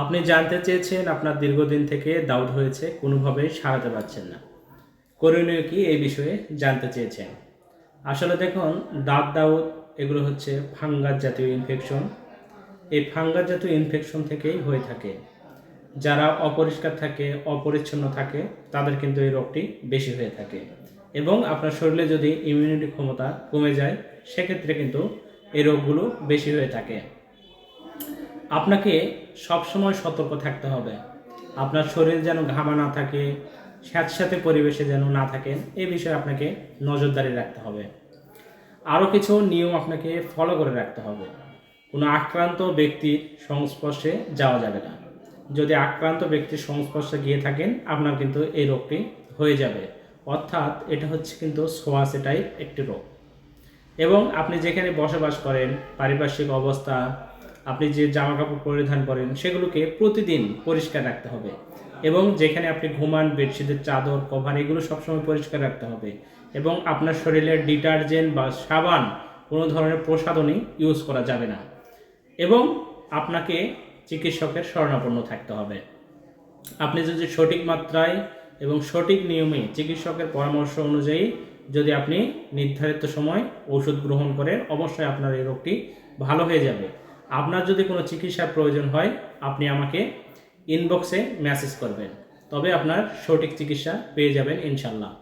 আপনি জানতে চেয়েছেন আপনার দীর্ঘদিন থেকে দাউদ হয়েছে, কোনোভাবেই সারাতে পারছেন না। করণীয় কি এই বিষয়ে জানতে চেয়েছেন? আসলে দেখুন দাঁত দাউদ এগুলো হচ্ছে ফাঙ্গাস জাতীয় ইনফেকশন এই ফাঙ্গাস জাতীয় ইনফেকশন থেকেই হয়ে থাকে। যারা অপরিষ্কার থাকে, অপরিচ্ছন্ন থাকে, তাদের কিন্তু এই রোগটি বেশি হয়ে থাকে। এবং আপনার শরীরে যদি ইমিউনিটি ক্ষমতা কমে যায়, সেক্ষেত্রে কিন্তু এই রোগগুলো বেশি হয়ে থাকে। আপনাকে সবসময় সতর্ক থাকতে হবে। আপনার শরীর যেন ঘামা না থাকে স্যাঁতস্যাঁতে পরিবেশে যেন না থাকেন এই বিষয়ে আপনাকে নজরদারি রাখতে হবে। আরও কিছু নিয়ম আপনাকে ফলো করে রাখতে হবে। কোনো আক্রান্ত ব্যক্তির সংস্পর্শে যাওয়া যাবে না। যদি আক্রান্ত ব্যক্তির সংস্পর্শে গিয়ে থাকেন, আপনার কিন্তু এই রোগটি হয়ে যাবে। অর্থাৎ এটা হচ্ছে কিন্তু সোয়াসে টাইপ একটি রোগ। এবং আপনি যেখানে বসবাস করেন, পারিপার্শ্বিক অবস্থা আপনি যে জামা কাপড় পরিধান করেন, সেগুলোকে প্রতিদিন পরিষ্কার রাখতে হবে। এবং যেখানে আপনি ঘুমান, বেডশিটের চাদর, কভার, এগুলো সবসময় পরিষ্কার রাখতে হবে। এবং আপনার শরীরের ডিটারজেন্ট বা সাবান কোনো ধরনের প্রসাধনী ইউজ করা যাবে না। এবং আপনাকে চিকিৎসকের শরণাপন্ন থাকতে হবে। আপনি যদি সঠিক মাত্রায় এবং সঠিক নিয়মে চিকিৎসকের পরামর্শ অনুযায়ী যদি আপনি নির্ধারিত সময় ওষুধ গ্রহণ করেন, অবশ্যই আপনার এই রোগটি ভালো হয়ে যাবে। আপনার যদি কোনো চিকিৎসার প্রয়োজন হয়, আপনি আমাকে ইনবক্সে মেসেজ করবেন। তবে আপনার সঠিক চিকিৎসা পেয়ে যাবেন ইনশাল্লাহ